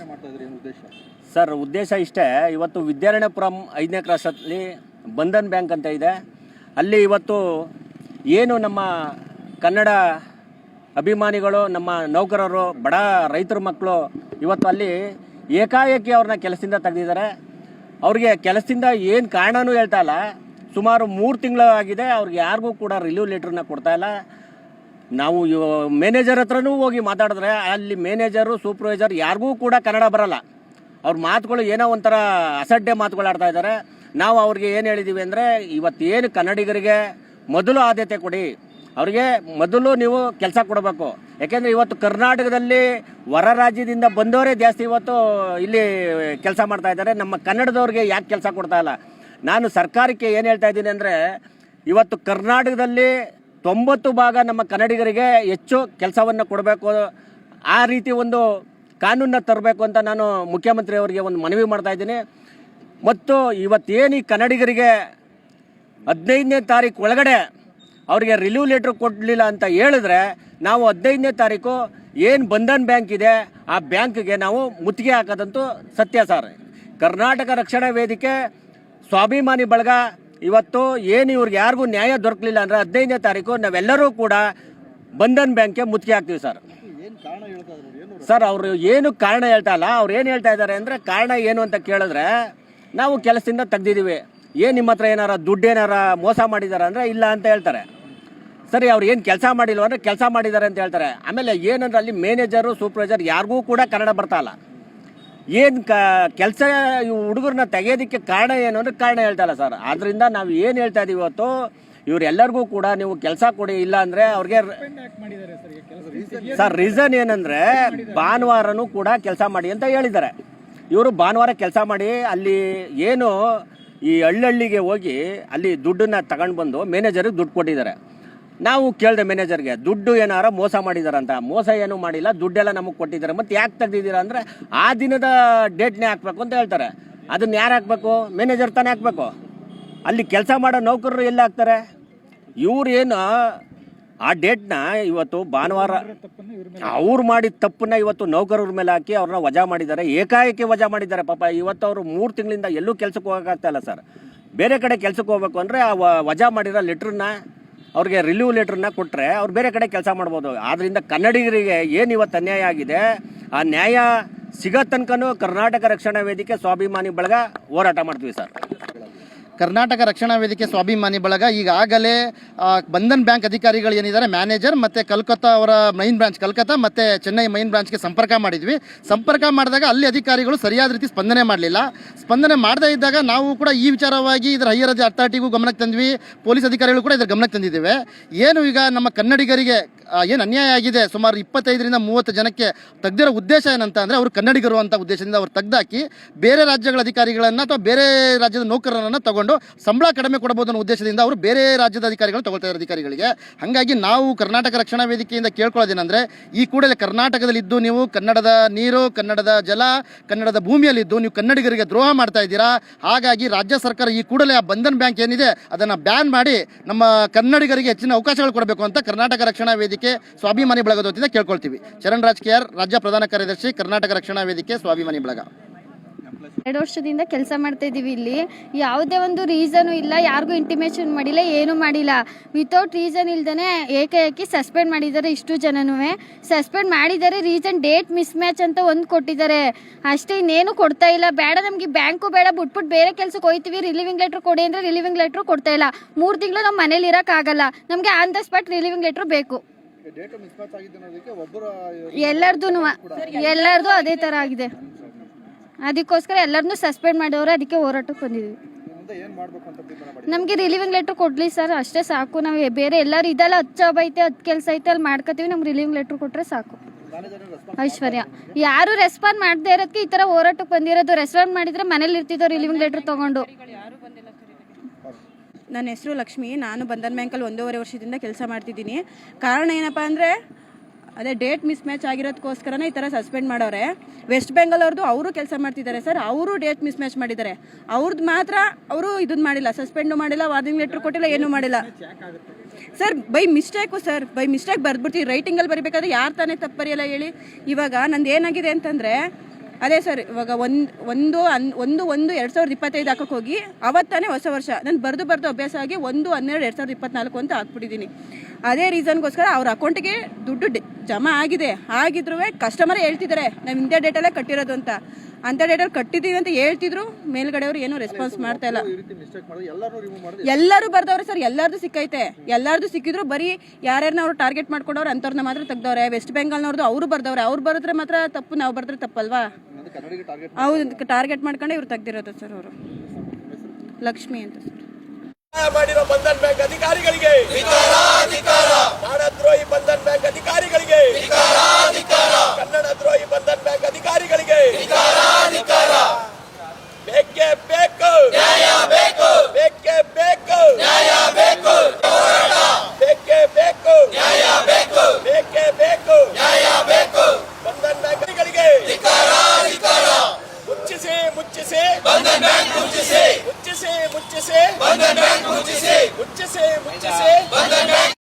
ಉದ್ದೇಶ? ಸರ್, ಉದ್ದೇಶ ಇಷ್ಟೇ. ಇವತ್ತು ವಿದ್ಯಾರಣ್ಯಪುರಂ ಐದನೇ ಕ್ರಾಸಲ್ಲಿ ಬಂಧನ್ ಬ್ಯಾಂಕ್ ಅಂತ ಇದೆ. ಅಲ್ಲಿ ಇವತ್ತು ಏನು ನಮ್ಮ ಕನ್ನಡ ಅಭಿಮಾನಿಗಳು, ನಮ್ಮ ನೌಕರರು, ಬಡ ರೈತರ ಮಕ್ಕಳು ಇವತ್ತು ಅಲ್ಲಿ ಏಕಾಏಕಿ ಅವ್ರನ್ನ ಕೆಲಸದಿಂದ ತೆಗೆದಿದ್ದಾರೆ. ಅವ್ರಿಗೆ ಕೆಲಸದಿಂದ ಏನು ಕಾರಣನೂ ಹೇಳ್ತಾ ಇಲ್ಲ. ಸುಮಾರು ಮೂರು ತಿಂಗಳು ಆಗಿದೆ ಅವ್ರಿಗೆ ಯಾರಿಗೂ ಕೂಡ ರಿಲೀವ್ ಲೆಟ್ರನ್ನ ಕೊಡ್ತಾ ಇಲ್ಲ. ನಾವು ಮ್ಯಾನೇಜರ್ ಹತ್ರನೂ ಹೋಗಿ ಮಾತಾಡಿದ್ರೆ ಅಲ್ಲಿ ಮ್ಯಾನೇಜರು ಸೂಪರ್ವೈಸರ್ ಯಾರಿಗೂ ಕೂಡ ಕನ್ನಡ ಬರಲ್ಲ. ಅವ್ರ ಮಾತುಗಳು ಏನೋ ಒಂಥರ ಅಸಡ್ಡೆ ಮಾತುಗಳಾಡ್ತಾ ಇದ್ದಾರೆ. ನಾವು ಅವ್ರಿಗೆ ಏನು ಹೇಳಿದ್ದೀವಿ ಅಂದರೆ, ಇವತ್ತೇನು ಕನ್ನಡಿಗರಿಗೆ ಮೊದಲು ಆದ್ಯತೆ ಕೊಡಿ. ಅವರಿಗೆ ಮೊದಲು ನೀವು ಕೆಲಸ ಕೊಡಬೇಕು. ಯಾಕೆಂದರೆ ಇವತ್ತು ಕರ್ನಾಟಕದಲ್ಲಿ ಹೊರ ರಾಜ್ಯದಿಂದ ಬಂದವರೇ ಜಾಸ್ತಿ ಇವತ್ತು ಇಲ್ಲಿ ಕೆಲಸ ಮಾಡ್ತಾ ಇದ್ದಾರೆ. ನಮ್ಮ ಕನ್ನಡದವ್ರಿಗೆ ಯಾಕೆ ಕೆಲಸ ಕೊಡ್ತಾ ಇಲ್ಲ? ನಾನು ಸರ್ಕಾರಕ್ಕೆ ಏನು ಹೇಳ್ತಾ ಇದ್ದೀನಿ ಅಂದರೆ, ಇವತ್ತು ಕರ್ನಾಟಕದಲ್ಲಿ ತೊಂಬತ್ತು ಭಾಗ ನಮ್ಮ ಕನ್ನಡಿಗರಿಗೆ ಹೆಚ್ಚು ಕೆಲಸವನ್ನು ಕೊಡಬೇಕು. ಆ ರೀತಿ ಒಂದು ಕಾನೂನನ್ನ ತರಬೇಕು ಅಂತ ನಾನು ಮುಖ್ಯಮಂತ್ರಿಯವರಿಗೆ ಒಂದು ಮನವಿ ಮಾಡ್ತಾ ಇದ್ದೀನಿ. ಮತ್ತು ಇವತ್ತೇನು ಈ ಕನ್ನಡಿಗರಿಗೆ ಹದಿನೈದನೇ ತಾರೀಕು ಒಳಗಡೆ ಅವರಿಗೆ ರಿಲೀವ್ ಲೆಟ್ರ್ ಕೊಡಲಿಲ್ಲ ಅಂತ ಹೇಳಿದ್ರೆ ನಾವು ಹದಿನೈದನೇ ತಾರೀಕು ಏನು ಬಂಧನ್ ಬ್ಯಾಂಕ್ ಇದೆ, ಆ ಬ್ಯಾಂಕ್ಗೆ ನಾವು ಮುತ್ತಿಗೆ ಹಾಕೋದಂತೂ ಸತ್ಯ ಸರ್. ಕರ್ನಾಟಕ ರಕ್ಷಣಾ ವೇದಿಕೆ ಸ್ವಾಭಿಮಾನಿ ಬಳಗ ಇವತ್ತು ಏನು ಇವ್ರಿಗೆ ಯಾರಿಗೂ ನ್ಯಾಯ ದೊರಕಲಿಲ್ಲ ಅಂದ್ರೆ ಹದಿನೈದನೇ ತಾರೀಕು ನಾವೆಲ್ಲರೂ ಕೂಡ ಬಂಧನ್ ಬ್ಯಾಂಕ್ಗೆ ಮುತ್ತಿಗೆ ಹಾಕ್ತೀವಿ ಸರ್. ಸರ್, ಅವರು ಏನು ಕಾರಣ ಹೇಳ್ತಾ ಇಲ್ಲ. ಅವ್ರು ಏನು ಹೇಳ್ತಾ ಇದ್ದಾರೆ ಅಂದರೆ ಕಾರಣ ಏನು ಅಂತ ಕೇಳಿದ್ರೆ ನಾವು ಕೆಲಸದಿಂದ ತೆಗ್ದಿದ್ದೀವಿ. ಏನು ನಿಮ್ಮ ಹತ್ರ ಏನಾರ ದುಡ್ಡು ಏನಾರ ಮೋಸ ಮಾಡಿದಾರ ಅಂದರೆ ಇಲ್ಲ ಅಂತ ಹೇಳ್ತಾರೆ. ಸರಿ, ಅವ್ರು ಏನು ಕೆಲಸ ಮಾಡಿಲ್ಲ ಅಂದರೆ ಕೆಲಸ ಮಾಡಿದ್ದಾರೆ ಅಂತ ಹೇಳ್ತಾರೆ. ಆಮೇಲೆ ಏನಂದ್ರೆ ಅಲ್ಲಿ ಮ್ಯಾನೇಜರು ಸೂಪರ್ವೈಸರ್ ಯಾರಿಗೂ ಕೂಡ ಕನ್ನಡ ಬರ್ತಾ ಇಲ್ಲ. ಏನು ಕ ಕೆಲಸ ಹುಡುಗರನ್ನ ತೆಗೆಯೋದಕ್ಕೆ ಕಾರಣ ಏನು ಅಂದ್ರೆ ಕಾರಣ ಹೇಳ್ತಾ ಇಲ್ಲ ಸರ್. ಆದ್ದರಿಂದ ನಾವು ಏನು ಹೇಳ್ತಾ ಇದ್ದೀವಿ ಇವತ್ತು ಇವರೆಲ್ಲರಿಗೂ ಕೂಡ ನೀವು ಕೆಲಸ ಕೊಡಿ ಇಲ್ಲ ಅಂದರೆ ಅವ್ರಿಗೆ ಸರ್ ರೀಸನ್ ಏನಂದ್ರೆ ಭಾನುವಾರನೂ ಕೂಡ ಕೆಲಸ ಮಾಡಿ ಅಂತ ಹೇಳಿದ್ದಾರೆ. ಇವರು ಭಾನುವಾರ ಕೆಲಸ ಮಾಡಿ ಅಲ್ಲಿ ಏನು ಈ ಹಳ್ಳಹಳ್ಳಿಗೆ ಹೋಗಿ ಅಲ್ಲಿ ದುಡ್ಡನ್ನ ತಗೊಂಡು ಬಂದು ಮ್ಯಾನೇಜರ್ಗೆ ದುಡ್ಡು ಕೊಟ್ಟಿದ್ದಾರೆ. ನಾವು ಕೇಳಿದೆ ಮ್ಯಾನೇಜರ್ಗೆ ದುಡ್ಡು ಏನಾರ ಮೋಸ ಮಾಡಿದಾರಂತ. ಮೋಸ ಏನು ಮಾಡಿಲ್ಲ, ದುಡ್ಡೆಲ್ಲ ನಮಗೆ ಕೊಟ್ಟಿದ್ದಾರೆ. ಮತ್ತೆ ಯಾಕೆ ತೆಗ್ದಿದ್ದೀರಾ ಅಂದರೆ, ಆ ದಿನದ ಡೇಟ್ನೇ ಹಾಕ್ಬೇಕು ಅಂತ ಹೇಳ್ತಾರೆ. ಅದನ್ನ ಯಾರು ಹಾಕ್ಬೇಕು? ಮ್ಯಾನೇಜರ್ ತಾನೇ ಹಾಕ್ಬೇಕು. ಅಲ್ಲಿ ಕೆಲಸ ಮಾಡೋ ನೌಕರರು ಎಲ್ಲಿ ಹಾಕ್ತಾರೆ? ಇವ್ರು ಏನು, ಆ ಡೇಟ್ನ ಇವತ್ತು ಭಾನುವಾರ ಅವ್ರು ಮಾಡಿದ ತಪ್ಪನ್ನ ಇವತ್ತು ನೌಕರರ ಮೇಲೆ ಹಾಕಿ ಅವ್ರನ್ನ ವಜಾ ಮಾಡಿದ್ದಾರೆ. ಏಕಾಏಕಿ ವಜಾ ಮಾಡಿದ್ದಾರೆ. ಪಾಪ ಇವತ್ತು ಅವರು ಮೂರು ತಿಂಗಳಿಂದ ಎಲ್ಲೂ ಕೆಲಸಕ್ಕೆ ಹೋಗೋಕ್ಕಾಗ್ತಾ ಇಲ್ಲ ಸರ್. ಬೇರೆ ಕಡೆ ಕೆಲಸಕ್ಕೆ ಹೋಗ್ಬೇಕು ಅಂದರೆ ಆ ವಜಾ ಮಾಡಿರೋ ಲೆಟ್ರನ್ನ ಅವ್ರಿಗೆ ರಿಲೀವ್ ಲೆಟ್ರನ್ನ ಕೊಟ್ಟರೆ ಅವ್ರು ಬೇರೆ ಕಡೆ ಕೆಲಸ ಮಾಡ್ಬೋದು. ಆದ್ದರಿಂದ ಕನ್ನಡಿಗರಿಗೆ ಏನು ಇವತ್ತು ಅನ್ಯಾಯ ಆಗಿದೆ? ಆ ನ್ಯಾಯ ಸಿಗೋ ತನಕನೂ ಕರ್ನಾಟಕ ರಕ್ಷಣಾ ವೇದಿಕೆ ಸ್ವಾಭಿಮಾನಿ ಬಳಗ ಹೋರಾಟ ಮಾಡ್ತೀವಿ ಸರ್. ಕರ್ನಾಟಕ ರಕ್ಷಣಾ ವೇದಿಕೆ ಸ್ವಾಭಿಮಾನಿ ಬಳಗ. ಈಗಾಗಲೇ ಬಂಧನ್ ಬ್ಯಾಂಕ್ ಅಧಿಕಾರಿಗಳು ಏನಿದ್ದಾರೆ, ಮ್ಯಾನೇಜರ್ ಮತ್ತು ಕಲ್ಕತ್ತಾ ಅವರ ಮೈನ್ ಬ್ರಾಂಚ್, ಕಲ್ಕತ್ತಾ ಮತ್ತು ಚೆನ್ನೈ ಮೈನ್ ಬ್ರಾಂಚ್ಗೆ ಸಂಪರ್ಕ ಮಾಡಿದ್ವಿ. ಸಂಪರ್ಕ ಮಾಡಿದಾಗ ಅಲ್ಲಿ ಅಧಿಕಾರಿಗಳು ಸರಿಯಾದ ರೀತಿ ಸ್ಪಂದನೆ ಮಾಡಲಿಲ್ಲ. ಸ್ಪಂದನೆ ಮಾಡದೇ ಇದ್ದಾಗ ನಾವು ಕೂಡ ಈ ವಿಚಾರವಾಗಿ ಇದರ ಹೈಯರ್ ಅಥಾರಿಟಿಗೂ ಗಮನಕ್ಕೆ ತಂದ್ವಿ. ಪೊಲೀಸ್ ಅಧಿಕಾರಿಗಳು ಕೂಡ ಇದರ ಗಮನಕ್ಕೆ ತಂದಿದ್ದೇವೆ. ಏನು ಈಗ ನಮ್ಮ ಕನ್ನಡಿಗರಿಗೆ ಏನು ಅನ್ಯಾಯ ಆಗಿದೆ? ಸುಮಾರು ಇಪ್ಪತ್ತೈದರಿಂದ ಮೂವತ್ತು ಜನಕ್ಕೆ ತೆಗ್ದಿರೋ ಉದ್ದೇಶ ಏನಂತ ಅಂದರೆ ಅವರು ಕನ್ನಡಿಗರು ಅಂತ ಉದ್ದೇಶದಿಂದ ಅವ್ರು ತೆಗ್ದಾಕಿ ಬೇರೆ ರಾಜ್ಯಗಳ ಅಧಿಕಾರಿಗಳನ್ನು ಅಥವಾ ಬೇರೆ ರಾಜ್ಯದ ನೌಕರರನ್ನು ತಗೊಂಡು ಸಂಬಳ ಕಡಿಮೆ ಕೊಡಬಹುದು ಅನ್ನೋ ಉದ್ದೇಶದಿಂದ ಅವರು ಬೇರೆ ರಾಜ್ಯದ ಅಧಿಕಾರಿಗಳು ತಗೊಳ್ತಾ ಇದ್ದಾರೆ ಅಧಿಕಾರಿಗಳಿಗೆ. ಹಾಗಾಗಿ ನಾವು ಕರ್ನಾಟಕ ರಕ್ಷಣಾ ವೇದಿಕೆಯಿಂದ ಕೇಳ್ಕೊಳ್ಳೋದೇನೆಂದರೆ ಈ ಕೂಡಲೇ ಕರ್ನಾಟಕದಲ್ಲಿದ್ದು ನೀವು ಕನ್ನಡದ ನೀರು, ಕನ್ನಡದ ಜಲ, ಕನ್ನಡದ ಭೂಮಿಯಲ್ಲಿದ್ದು ನೀವು ಕನ್ನಡಿಗರಿಗೆ ದ್ರೋಹ ಮಾಡ್ತಾ ಇದ್ದೀರಾ? ಹಾಗಾಗಿ ರಾಜ್ಯ ಸರ್ಕಾರ ಈ ಕೂಡಲೇ ಆ ಬಂಧನ್ ಬ್ಯಾಂಕ್ ಏನಿದೆ ಅದನ್ನು ಬ್ಯಾನ್ ಮಾಡಿ ನಮ್ಮ ಕನ್ನಡಿಗರಿಗೆ ಹೆಚ್ಚಿನ ಅವಕಾಶಗಳು ಕೊಡಬೇಕು ಅಂತ ಕರ್ನಾಟಕ ರಕ್ಷಣಾ ವೇದಿಕೆ ಸ್ವಾಭಿಮಾನಿ ಬಳಗದ ವತಿಯಿಂದ ಕೇಳ್ಕೊಳ್ತೀವಿ. ಚರಣ್ ರಾಜ್ ಕೆ ರಾಜ್ಯ ಪ್ರಧಾನ ಕಾರ್ಯದರ್ಶಿ, ಕರ್ನಾಟಕ ರಕ್ಷಣಾ ವೇದಿಕೆ, ಸ್ವಾಭಿಮಾನಿ ಬಳಗ. ಎರಡು ವರ್ಷದಿಂದ ಕೆಲಸ ಮಾಡ್ತಾ ಇದ್ದೀವಿ ಇಲ್ಲಿ. ಯಾವುದೇ ಒಂದು ರೀಸನು ಇಲ್ಲ, ಯಾರಿಗೂ ಇಂಟಿಮೇಷನ್ ಮಾಡಿಲ್ಲ, ಏನೂ ಮಾಡಿಲ್ಲ. ವಿತೌಟ್ ರೀಸನ್ ಇಲ್ದೇ ಏಕಾಏಕಿ ಸಸ್ಪೆಂಡ್ ಮಾಡಿದ್ದಾರೆ ಇಷ್ಟು ಜನನೂ. ಸಸ್ಪೆಂಡ್ ಮಾಡಿದ್ದಾರೆ ರೀಸನ್ ಡೇಟ್ ಮಿಸ್ ಮ್ಯಾಚ್ ಅಂತ ಒಂದು ಕೊಟ್ಟಿದ್ದಾರೆ. ಅಷ್ಟೇ ಇನ್ನೇನು ಕೊಡ್ತಾ ಇಲ್ಲ. ಬೇಡ ನಮಗೆ ಬ್ಯಾಂಕು ಬೇಡ, ಬಿಟ್ಬಿಟ್ಟು ಬೇರೆ ಕೆಲಸಕ್ಕೆ ಹೋಯ್ತೀವಿ. ರಿಲೀವಿಂಗ್ ಲೆಟ್ರ್ ಕೊಡಿ ಅಂದರೆ ರಿಲೀವಿಂಗ್ ಲೆಟ್ರ್ ಕೊಡ್ತಾ ಇಲ್ಲ. ಮೂರು ತಿಂಗಳು ನಮ್ಮ ಮನೇಲಿ ಇರೋಕ್ಕಾಗಲ್ಲ. ನಮಗೆ on the spot relieving letter ಬೇಕು. ಎಲ್ಲರದು ಎಲ್ಲರದು ಅದೇ ಥರ ಆಗಿದೆ. ಅದಕ್ಕೋಸ್ಕರ ಎಲ್ಲರನ್ನೂ ಸಸ್ಪೆಂಡ್ ಮಾಡಿದವ್ರೆ ಅದಕ್ಕೆ ಹೋರಾಟಕ್ಕೆ ಬಂದಿದ್ವಿ. ನಮಗೆ ರಿಲೀವಿಂಗ್ ಲೆಟ್ರ್ ಕೊಡ್ಲಿ ಸರ್ ಅಷ್ಟೇ ಸಾಕು. ನಾವು ಬೇರೆ ಎಲ್ಲರೂ ಇದೆಲ್ಲ ಹತ್ತು ಜಾಬ್ ಐತೆ ಹತ್ತು ಕೆಲಸ ಐತೆ ಅಲ್ಲಿ ಮಾಡ್ಕೋತೀವಿ ನಮ್ಗೆ ರಿಲೀವಿಂಗ್ ಲೆಟ್ರ್ ಕೊಟ್ಟರೆ ಸಾಕು. ಐಶ್ವರ್ಯ. ಯಾರು ರೆಸ್ಪಾಂಡ್ ಮಾಡದೇ ಇರೋದಕ್ಕೆ ಈ ಥರ ಹೋರಾಟಕ್ಕೆ ಬಂದಿರೋದು. ರೆಸ್ಪಾಂಡ್ ಮಾಡಿದ್ರೆ ಮನೇಲಿ ಇರ್ತಿದ್ದೋ ರಿಲೀವಿಂಗ್ ಲೆಟ್ರ್ ತೊಗೊಂಡು. ನನ್ನ ಹೆಸರು ಲಕ್ಷ್ಮಿ. ನಾನು ಬಂಧನ್ ಬ್ಯಾಂಕಲ್ಲಿ ಒಂದೂವರೆ ವರ್ಷದಿಂದ ಕೆಲಸ ಮಾಡ್ತಿದ್ದೀನಿ. ಕಾರಣ ಏನಪ್ಪ ಅಂದರೆ, ಅದೇ ಡೇಟ್ ಮಿಸ್ ಮ್ಯಾಚ್ ಆಗಿರೋದಕ್ಕೋಸ್ಕರನೇ ಈ ಥರ ಸಸ್ಪೆಂಡ್ ಮಾಡೋರೆ. ವೆಸ್ಟ್ ಬೆಂಗಾಲ್ ಅವ್ರದ್ದು ಅವರು ಕೆಲಸ ಮಾಡ್ತಿದ್ದಾರೆ ಸರ್. ಅವರು ಡೇಟ್ ಮಿಸ್ ಮ್ಯಾಚ್ ಮಾಡಿದ್ದಾರೆ. ಅವ್ರದ್ದು ಮಾತ್ರ ಅವರು ಇದನ್ನ ಮಾಡಿಲ್ಲ ಸಸ್ಪೆಂಡು ಮಾಡಿಲ್ಲ, ವಾರ್ನಿಂಗ್ ಲೆಟ್ರ್ ಕೊಟ್ಟಿಲ್ಲ, ಏನೂ ಮಾಡಿಲ್ಲ. Sir by mistake sir. By mistake ಬರೆದ್ಬಿಡ್ತೀವಿ. ರೈಟಿಂಗಲ್ಲಿ ಬರಿಬೇಕಾದ್ರೆ ಯಾರು ತಾನೇ ತಪ್ಪು ಬರೆಯಲ್ಲ ಹೇಳಿ. ಇವಾಗ ನಂದು ಏನಾಗಿದೆ ಅಂತಂದರೆ ಅದೇ ಸರ್, ಇವಾಗ ಒಂದು ಒಂದು ಅನ್, ಒಂದು ಒಂದು ಎರಡು ಸಾವಿರದ ಇಪ್ಪತ್ತೈದು ಹಾಕಕ್ಕೆ ಹೋಗಿ ಅವತ್ತಾನೇ ಹೊಸ ವರ್ಷ, ನಾನು ಬರೆದು ಬರೆದು ಅಭ್ಯಾಸ ಆಗಿ ಒಂದು, ಹನ್ನೆರಡು, ಎರಡು ಸಾವಿರದ ಇಪ್ಪತ್ನಾಲ್ಕು ಅಂತ ಹಾಕ್ಬಿಟ್ಟಿದ್ದೀನಿ ಅದೇ ರೀಸನ್ಗೋಸ್ಕರ ಅವ್ರ ಅಕೌಂಟಿಗೆ ದುಡ್ಡು ಜಮಾ ಆಗಿದೆ. ಆಗಿದ್ರೂ ಕಸ್ಟಮರೇ ಹೇಳ್ತಿದ್ದಾರೆ ನಾವು ಇಂಥ ಡೇಟಲ್ಲೇ ಕಟ್ಟಿರೋದು ಅಂತ. ಅಂಥ ಡೇಟಲ್ಲಿ ಕಟ್ಟಿದ್ದೀನಿ ಅಂತ ಹೇಳ್ತಿದ್ರು, ಮೇಲ್ಗಡೆಯವರು ಏನೂ ರೆಸ್ಪಾನ್ಸ್ ಮಾಡ್ತಾ ಇಲ್ಲ. ಎಲ್ಲರೂ ಬರ್ದವ್ರೆ ಸರ್, ಎಲ್ಲರದು ಸಿಕ್ಕೈತೆ. ಎಲ್ಲಾರ್ದು ಸಿಕ್ಕಿದ್ರು ಬರೀ ಯಾರ್ಯಾರನ್ನ ಅವ್ರು ಟಾರ್ಗೆಟ್ ಮಾಡ್ಕೊಂಡವ್ರು ಅಂಥವ್ರನ್ನ ಮಾತ್ರ ತೆಗ್ದವ್ರೆ. ವೆಸ್ಟ್ ಬೆಂಗಾಲ್ನವ್ರದ್ದು ಅವರು ಬರ್ದವ್ರೆ. ಅವ್ರು ಬರೆದ್ರೆ ಮಾತ್ರ ತಪ್ಪು, ನಾವು ಬರೆದ್ರೆ ತಪ್ಪಲ್ವಾ? ಹೌದು ಟಾರ್ಗೆಟ್ ಮಾಡ್ಕೊಂಡೆ ಇವ್ರು ತೆಗ್ದಿರೋದು ಸರ್ ಅವರು. ಲಕ್ಷ್ಮಿ ಅಂತ ಸರ್. ಮಾಡಿರೋ ಬಂಧನ್ ಬ್ಯಾಂಕ್ ಅಧಿಕಾರಿಗಳಿಗೆ. ದ್ರೋಹಿ ಬಂಧನ್ ಬ್ಯಾಂಕ್ ಅಧಿಕಾರಿಗಳಿಗೆ. ಕನ್ನಡ ದ್ರೋಹಿ ಬಂಧನ್ ಬ್ಯಾಂಕ್ ಅಧಿಕಾರಿಗಳಿಗೆ.